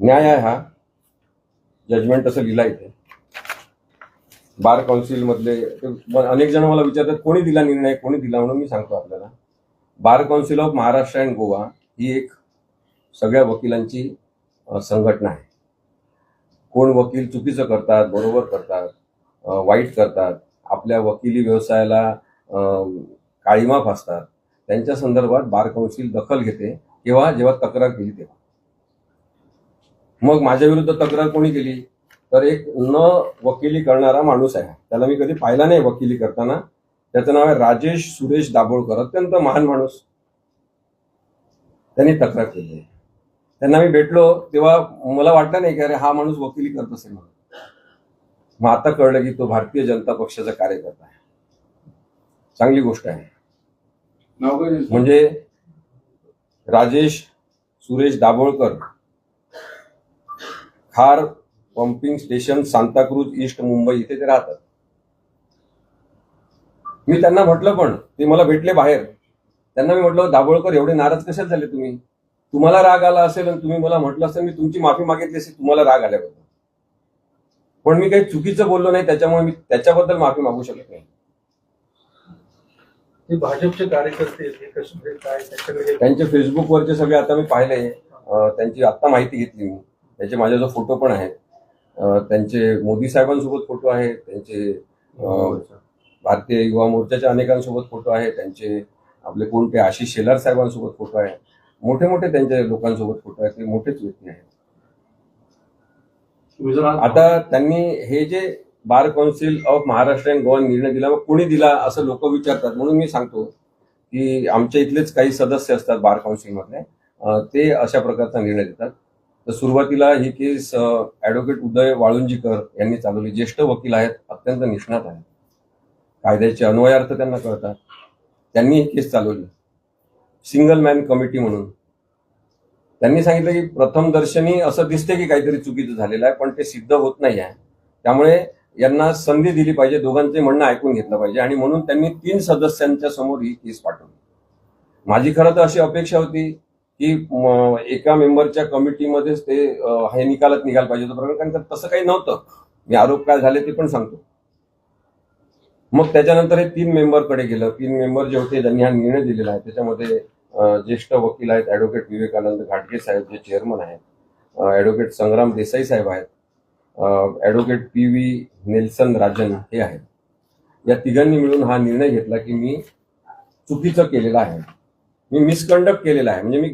न्याय आहे हा. जजमेंट असं लिहिला इथे. बार काउन्सिल मधले अनेक जण मला विचारतात कोणी दिला निर्णय कोणी दिला म्हणून मी सांगतो आपल्याला. Bar council of Maharashtra and Goa ही एक सगळ्या वकिलांची संघटना आहे. कोण वकील चुकीचं करतात बरोबर करतात वाईट करतात आपल्या वकिली व्यवसायाला काळीमा फासतात त्यांच्या संदर्भात बार काउन्सिल दखल घेते किंवा जेव्हा तक्रार केली तेव्हा. मग माझ्या विरुद्ध तक्रार कोणी केली? तर एक न वकिली करणारा माणूस आहे. त्याला मी कधी पाहिला नाही वकिली करताना. त्याचं नाव आहे राजेश सुरेश दाभोळकर. अत्यंत महान माणूस. त्यांनी तक्रार केली. आहे. त्यांना मी भेटलो तेव्हा मला वाटलं नाही की अरे हा माणूस वकिली करत असेल म्हणून. मग आता कळलं की तो भारतीय जनता पक्षाचा कार्यकर्ता आहे. चांगली गोष्ट आहे? म्हणजे Rajesh Suresh Dabholkar Khar pumping station Santacruz east Mumbai इथे ते राहतात. मी त्यांना म्हटलं पण ते मला भेटले बाहेर. त्यांना मी म्हटलं दाभोळकर एवढे नाराज कशाला झाले तुम्ही? तुम्हाला राग आला असेल आणि तुम्ही मला म्हटलं असेल मी तुमची माफी मागितली असेल तुम्हाला राग आल्याबद्दल. पण मी काही चुकीचं बोललो नाही त्याच्यामुळे मी त्याच्याबद्दल माफी मागू शकत नाही. ते भाजपचे कार्यकर्ते त्यांचे फेसबुकवरचे सगळे आता मी पाहिले त्यांची आत्ता माहिती घेतली मी. त्याचे माझ्याजवळ फोटो पण आहेत. त्यांचे मोदी साहेबांसोबत फोटो आहेत त्यांचे भारतीय युवा मोर्चाच्या अनेकांसोबत फोटो आहे त्यांचे आपले कोणते आशिष शेलार साहेबांसोबत फोटो आहे मोठे मोठे त्यांच्या लोकांसोबत फोटो आहेत ते मोठेच व्यक्ती आहेत. आता त्यांनी हे जे bar council of Maharashtra and Goa निर्णय दिला मग कोणी दिला असं लोक विचारतात. म्हणून मी सांगतो की आमच्या इथलेच काही सदस्य असतात बार काउन्सिलमधले अं, ते अशा प्रकारचा निर्णय देतात. तर सुरुवातीला ही केस ॲडव्होकेट उदय वाळुंजीकर यांनी चालवली. ज्येष्ठ वकील आहेत अत्यंत निष्णात आहेत. कायद्याचे अन्वयार्थ त्यांना कळतात. त्यांनी ही केस चालवली. सिंगल मॅन कमिटी म्हणून. त्यांनी सांगितलं की प्रथम दर्शनी असं दिसते की काहीतरी चुकीचं झालेलं आहे पण ते सिद्ध होत नाही आहे. त्यामुळे यांना संधी दिली पाहिजे दोघांचे म्हणणं ऐकून घेतलं पाहिजे आणि म्हणून त्यांनी तीन सदस्यांच्या समोर ही केस पाठवली. माझी खरं तर अशी अपेक्षा होती की एका मेंबरच्या कमिटीमध्येच ते हे निकालात निघाल पाहिजे होतं. प्रकरण कारण तसं काही नव्हतं. मी आरोप काय झाले ते पण सांगतो. मग त्याच्यानंतर हे तीन मेंबरकडे गेलं. तीन मेंबर जे होते ज्यांनी हा निर्णय दिलेला आहे. त्याच्यामध्ये ज्येष्ठ वकील आहेत ऍडव्होकेट विवेकानंद घाटगे साहेब जे चेअरमन आहेत ऍडव्होकेट संग्राम देसाई साहेब आहेत advocate P V Nelson Rajan हे आहेत. या तिघांनी मिळून हा निर्णय घेतला की मी चुकीचं केलेलं आहे. मी मिसकंडक्ट केलेला आहे. म्हणजे मी